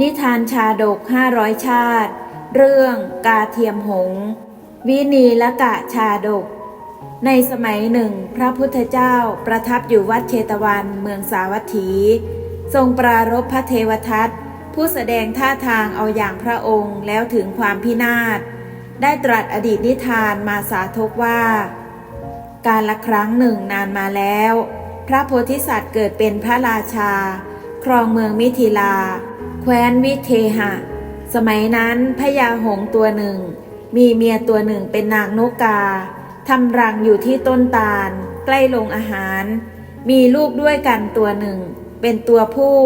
นิทานชาดกห้าร้อยชาติ เรื่องกาเทียมหง วินีละกะชาดก ในสมัยหนึ่ง พระพุทธเจ้าประทับอยู่วัดเชตวันเมืองสาวัตถี ทรงปรารภพระเทวทัตผู้แสดงท่าทางเอาอย่างพระองค์แล้วถึงความพินาศ ได้ตรัสอดีตนิทานมาสาธกว่า การละครั้งหนึ่งนานมาแล้ว พระโพธิสัตว์เกิดเป็นพระราชา ครองเมืองมิถิลา แคว้นวิเทหะ สมัยนั้นพญาหงตัวหนึ่ง มีเมียตัวหนึ่งเป็นนางนกกาทำรังอยู่ที่ต้นตาล ใกล้โรงอาหาร มีลูกด้วยกันตัวหนึ่ง เป็นตัวผู้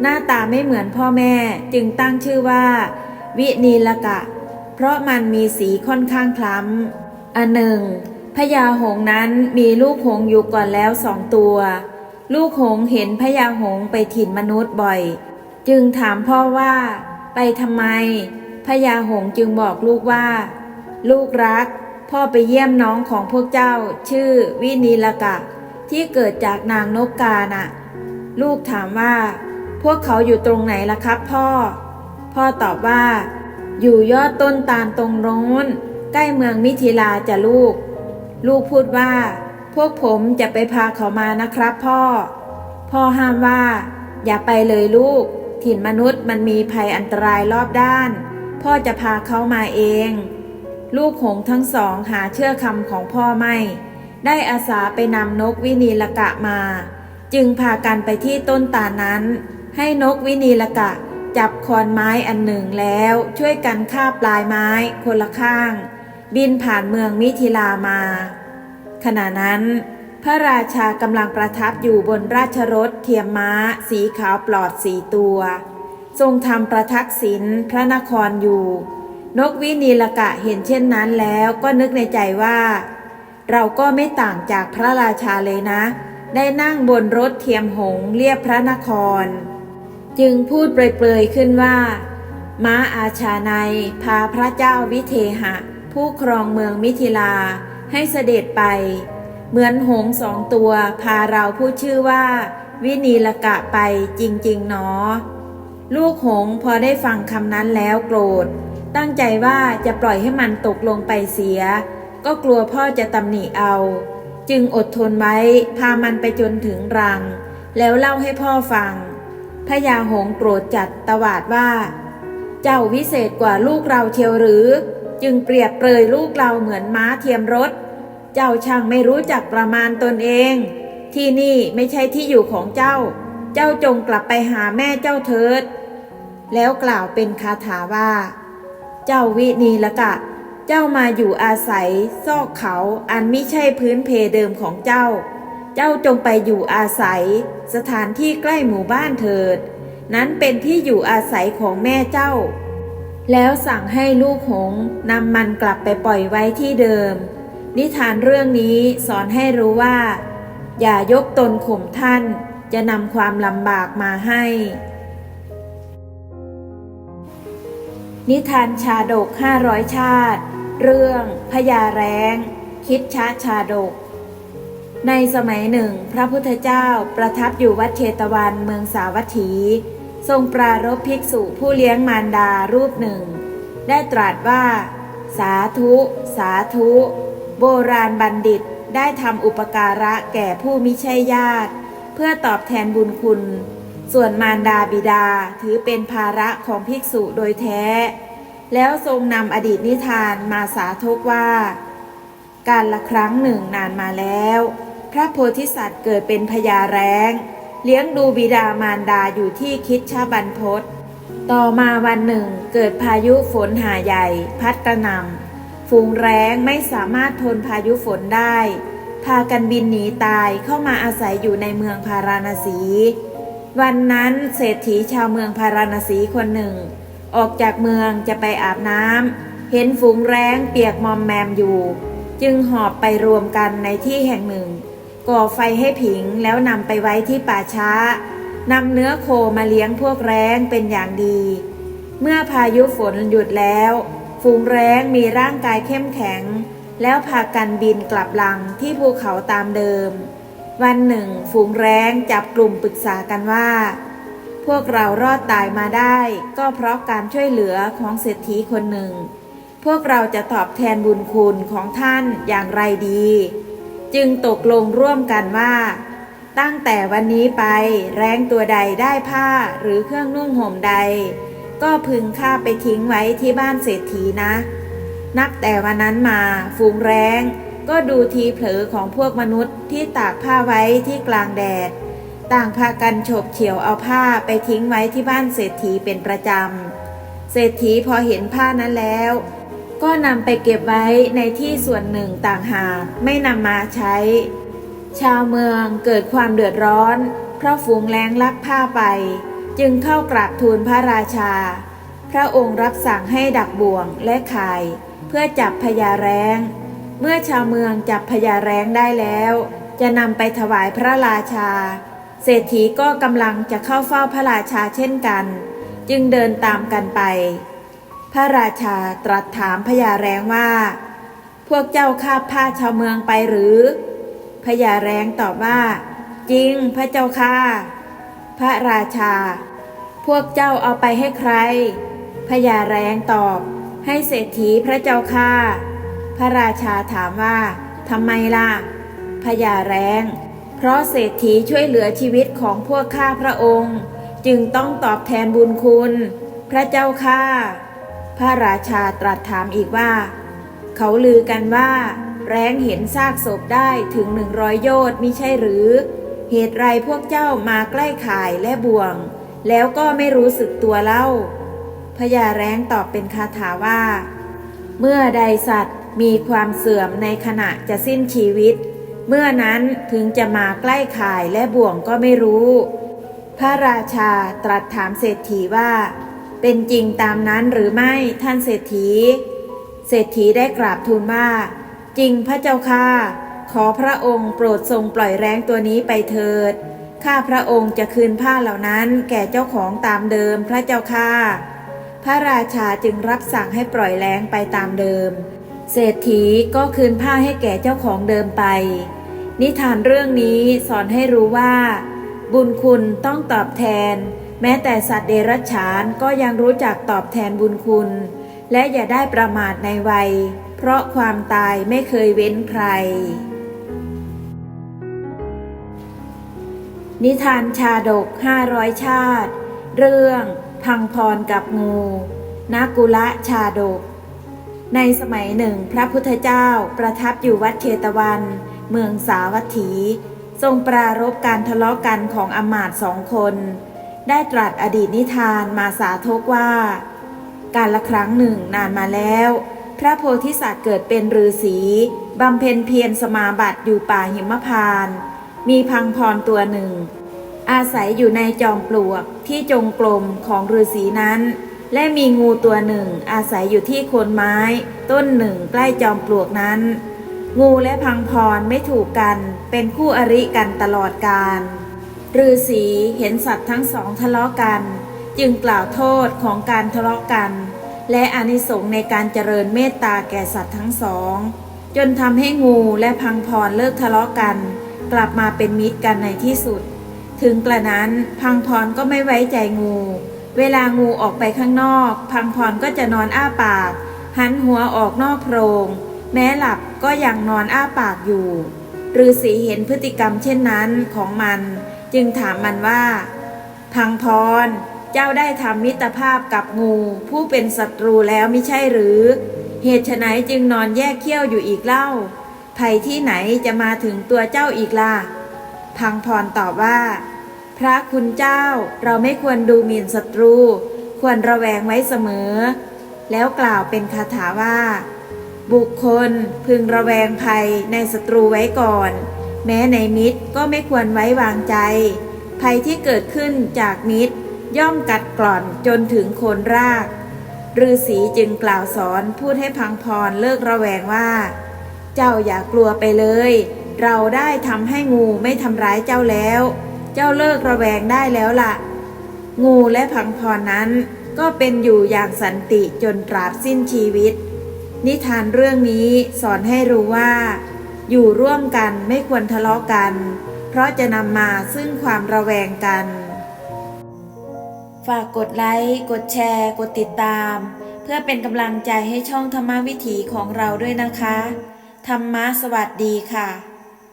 หน้าตาไม่เหมือนพ่อแม่จึงตั้งชื่อว่า วินีลกะ เพราะมันมีสีค่อนข้างคล้ำอันหนึ่ง พญาหงนั้นมีลูกหงอยู่ก่อนแล้วสองตัว ลูกหงเห็นพญาหงไปถิ่นมนุษย์บ่อย จึงถามพ่อว่า ไปทำไมพญาหงจึงบอกลูกว่า ลูกรัก พ่อไปเยี่ยมน้องของพวกเจ้า ชื่อวินีลกะ ที่เกิดจากนางนกกาน่ะ ลูกถามว่า พวกเขาอยู่ตรงไหนล่ะครับพ่อ พ่อตอบว่า อยู่ยอดต้นตาลตรงโน้น ใกล้เมืองมิถิลาจะลูก ลูกพูดว่า พวกผมจะไปพาเขามานะครับพ่อ พ่อห้ามว่า อย่าไปเลยลูก ถิ่นมนุษย์มันมีภัยอันตรายรอบด้าน พ่อจะพาเขามาเอง ลูกหงทั้งสองหาเชื่อคำของพ่อไม่ ได้อาสาไปนำนกวินีละกะมา จึงพากันไปที่ต้นตานั้น ให้นกวินีละกะจับคอนไม้อันหนึ่งแล้ว ช่วยกันคาบปลายไม้คนละข้าง บินผ่านเมืองมิถิลามา ขณะนั้น พระราชากำลังประทับอยู่บนราชรถเทียมม้า สีขาวปลอดสีตัว ทรงทำประทักษิณพระนครอยู่ นกวินีลกะเห็นเช่นนั้นแล้วก็นึกในใจว่า เราก็ไม่ต่างจากพระราชาเลยนะ ได้นั่งบนรถเทียมหงเรียบพระนคร จึงพูดเปรยๆขึ้นว่าม้าอาชาในพาพระเจ้าวิเทหะ ผู้ครองเมืองมิถิลาให้เสด็จไป เหมือนหงสองตัวพาเราผู้ชื่อว่า วินีละกะไปจริงๆหนอ ลูกหงพอได้ฟังคำนั้นแล้วโกรธ ตั้งใจว่าจะปล่อยให้มันตกลงไปเสีย ก็กลัวพ่อจะตำหนิเอา จึงอดทนไว้พามันไปจนถึงรัง แล้วเล่าให้พ่อฟังพญาหงโกรธจัดตวาดว่า เจ้าวิเศษกว่าลูกเราเทียวหรือ จึงเปรียบเปรยลูกเราเหมือนม้าเทียมรถ เจ้าช่างไม่รู้จักประมาณตนเอง ที่นี่ไม่ใช่ที่อยู่ของเจ้า เจ้าจงกลับไปหาแม่เจ้าเถิด แล้วกล่าวเป็นคาถาว่า เจ้าวินีละกะ เจ้ามาอยู่อาศัย ซอกเขาอันไม่ใช่พื้นเพเดิมของเจ้า เจ้าจงไปอยู่อาศัย สถานที่ใกล้หมู่บ้านเถิด นั้นเป็นที่อยู่อาศัยของแม่เจ้า แล้วสั่งให้ลูกหงส์นำมันกลับไปปล่อยไว้ที่เดิม นิทานเรื่องนี้สอนให้รู้ว่า อย่ายกตนข่มท่าน จะนำความลำบากมาให้ นิทานชาดกห้าร้อยชาติ เรื่องพญาแร้ง คิดชาชาดก ในสมัยหนึ่ง พระพุทธเจ้าประทับอยู่วัดเชตวันเมืองสาวัตถี ทรงปรารภภิกษุผู้เลี้ยงมารดารูปหนึ่ง ได้ตรัสว่า สาธุ สาธุ โบราณบัณฑิตได้ทำอุปการะแก่ผู้มิใช่ญาติ เพื่อตอบแทนบุญคุณ ส่วนมารดาบิดาถือเป็นภาระของภิกษุโดยแท้ แล้วทรงนำอดีตนิทานมาสาธกว่า การละครั้งหนึ่งนานมาแล้ว พระโพธิสัตว์เกิดเป็นพญาแร้ง เลี้ยงดูบิดามารดาอยู่ที่คิดชาบันพศต่อมาวันหนึ่งเกิดพายุฝนหาใหญ่ พัดกระหน่ำฝูงแร้งไม่สามารถทนพายุฝนได้ พากันบินหนีตายเข้ามาอาศัยอยู่ในเมืองพาราณสี วันนั้นเศรษฐีชาวเมืองพาราณสีคนหนึ่ง ออกจากเมืองจะไปอาบน้ำเห็นฝูงแร้งเปียกมอมแมมอยู่ จึงหอบไปรวมกันในที่แห่งหนึ่ง ก่อไฟให้ผิงแล้วนำไปไว้ที่ป่าช้านำเนื้อโคมาเลี้ยงพวกแร้งเป็นอย่างดี เมื่อพายุฝนหยุดแล้ว ฝูงแร้งมีร่างกายเข้มแข็ง แล้วพากันบินกลับลังที่ภูเขาตามเดิม วันหนึ่ง ฝูงแร้งจับกลุ่มปรึกษากันว่า พวกเรารอดตายมาได้ ก็เพราะการช่วยเหลือของเศรษฐีคนหนึ่ง พวกเราจะตอบแทนบุญคุณของท่านอย่างไรดี จึงตกลงร่วมกันว่า ตั้งแต่วันนี้ไปแรงตัวใดได้ผ้าหรือเครื่องนุ่งห่มใด ก็พึงค่าไปทิ้งไว้ที่บ้านเศรษฐีนะ นับแต่วันนั้นมาฝูงแรงก็ดูทีเผลอของพวกมนุษย์ที่ตากผ้าไว้ที่กลางแดด ต่างพากันฉบเฉียวเอาผ้าไปทิ้งไว้ที่บ้านเศรษฐีเป็นประจำ เศรษฐีพอเห็นผ้านั้นแล้ว ก็นำไปเก็บไว้ในที่ส่วนหนึ่งต่างหากไม่นำมาใช้ ชาวเมืองเกิดความเดือดร้อน เพราะฝูงแรงลักผ้าไป จึงเข้ากราบทูลพระราชา พระองค์รับสั่งให้ดักบ่วงและข่าย เพื่อจับพญาแร้ง เมื่อชาวเมืองจับพญาแร้งได้แล้ว จะนำไปถวายพระราชา เศรษฐีก็กำลังจะเข้าเฝ้าพระราชาเช่นกัน จึงเดินตามกันไป พระราชาตรัสถามพญาแรงว่า พวกเจ้าคาบผ้าชาวเมืองไปหรือ พญาแรงตอบว่า จริงพระเจ้าค่ะพระราชา พวกเจ้าเอาไปให้ใคร พญาแรงตอบ ให้เศรษฐีพระเจ้าค่ะพระราชาถามว่าทำไมล่ะ พญาแรง เพราะเศรษฐีช่วยเหลือชีวิตของพวกข้าพระองค์ จึงต้องตอบแทนบุญคุณ พระเจ้าค่ะ พระราชาตรัสถามอีกว่า เขาลือกันว่า แร้งเห็นซากศพได้ถึงหนึ่งร้อยโยชน์มิใช่หรือ เหตุไรพวกเจ้ามาใกล้ข่ายและบ่วง แล้วก็ไม่รู้สึกตัวเล่าพญาแร้งตอบเป็นคาถาว่า เมื่อใดสัตว์มีความเสื่อมในขณะจะสิ้นชีวิต เมื่อนั้นถึงจะมาใกล้ข่ายและบ่วงก็ไม่รู้ พระราชาตรัสถามเศรษฐีว่า เป็นจริงตามนั้นหรือไม่ท่านเศรษฐี เศรษฐีได้กราบทูลว่า จริงพระเจ้าค่ะขอพระองค์โปรดทรงปล่อยแรงตัวนี้ไปเถิด ข้าพระองค์จะคืนผ้าเหล่านั้นแก่เจ้าของตามเดิมพระเจ้าค่ะพระราชาจึงรับสั่งให้ปล่อยแรงไปตามเดิม เศรษฐีก็คืนผ้าให้แก่เจ้าของเดิมไป นิทานเรื่องนี้สอนให้รู้ว่า บุญคุณต้องตอบแทน แม้แต่สัตว์เดรัจฉานก็ยังรู้จักตอบแทนบุญคุณ และอย่าได้ประมาทในวัย เพราะความตายไม่เคยเว้นใคร นิทานชาดกห้าร้อยชาติ เรื่อง พังพรกับงูนากุละชาดก ในสมัยหนึ่งพระพุทธเจ้าประทับอยู่วัดเชตวัน เมืองสาวัตถี ทรงปรารบการทะเลาะกันของอมาตสองคน ได้ตรัสอดีตนิทานมาสาธกว่า การละครั้งหนึ่งนานมาแล้ว พระโพธิสัตว์เกิดเป็นฤาษีบำเพ็ญเพียรสมาบัติอยู่ป่าหิมพาน มีพังพรตัวหนึ่ง อาศัยอยู่ในจอมปลวกที่จงกลมของฤาษีนั้น และมีงูตัวหนึ่งอาศัยอยู่ที่โคนไม้ ต้นหนึ่งใกล้จอมปลวกนั้น งูและพังพรไม่ถูกกันเป็นคู่อริกันตลอดกาล ฤาษีเห็นสัตว์ทั้งสองทะเลาะกัน จึงกล่าวโทษของการทะเลาะกัน และอานิสงส์ในการเจริญเมตตาแก่สัตว์ทั้งสอง จนทำให้งูและพังพรเลิกทะเลาะกัน กลับมาเป็นมิตรกันในที่สุด ถึงกระนั้นพังพรก็ไม่ไว้ใจงู เวลางูออกไปข้างนอก พังพรก็จะนอนอ้าปาก หันหัวออกนอกโพรง แม้หลับก็ยังนอนอ้าปากอยู่ฤาษีเห็นพฤติกรรมเช่นนั้นของมัน จึงถามมันว่า พังพร เจ้าได้ทำมิตรภาพกับงู ผู้เป็นศัตรูแล้วไม่ใช่หรือ เหตุไฉนจึงนอนแยกเขี้ยวอยู่อีกเล่า ภัยที่ไหนจะมาถึงตัวเจ้าอีกล่ะ พังพรตอบว่า พระคุณเจ้าเราไม่ควรดูหมิ่นศัตรู ควรระแวงไว้เสมอ แล้วกล่าวเป็นคาถาว่า บุคคลพึงระแวงภัยในศัตรูไว้ก่อน แม้ในมิตรก็ไม่ควรไว้วางใจ ภัยที่เกิดขึ้นจากมิตร ย่อมกัดกร่อนจนถึงโคนรากฤาษีจึงกล่าวสอนพูดให้พังพรเลิกระแวงว่า เจ้าอย่ากลัวไปเลย เราได้ทำให้งูไม่ทำร้ายเจ้าแล้ว เจ้าเลิกระแวงได้แล้วล่ะ งูและพังพรนั้นก็เป็นอยู่อย่างสันติจนตราบสิ้นชีวิต นิทานเรื่องนี้สอนให้รู้ว่า อยู่ร่วมกันไม่ควรทะเลาะกัน เพราะจะนำมาซึ่งความระแวงกัน ฝากกดไลค์ กดแชร์ กดติดตาม เพื่อเป็นกำลังใจให้ช่องธรรมวิถีของเราด้วยนะคะ ธรรมะสวัสดีค่ะ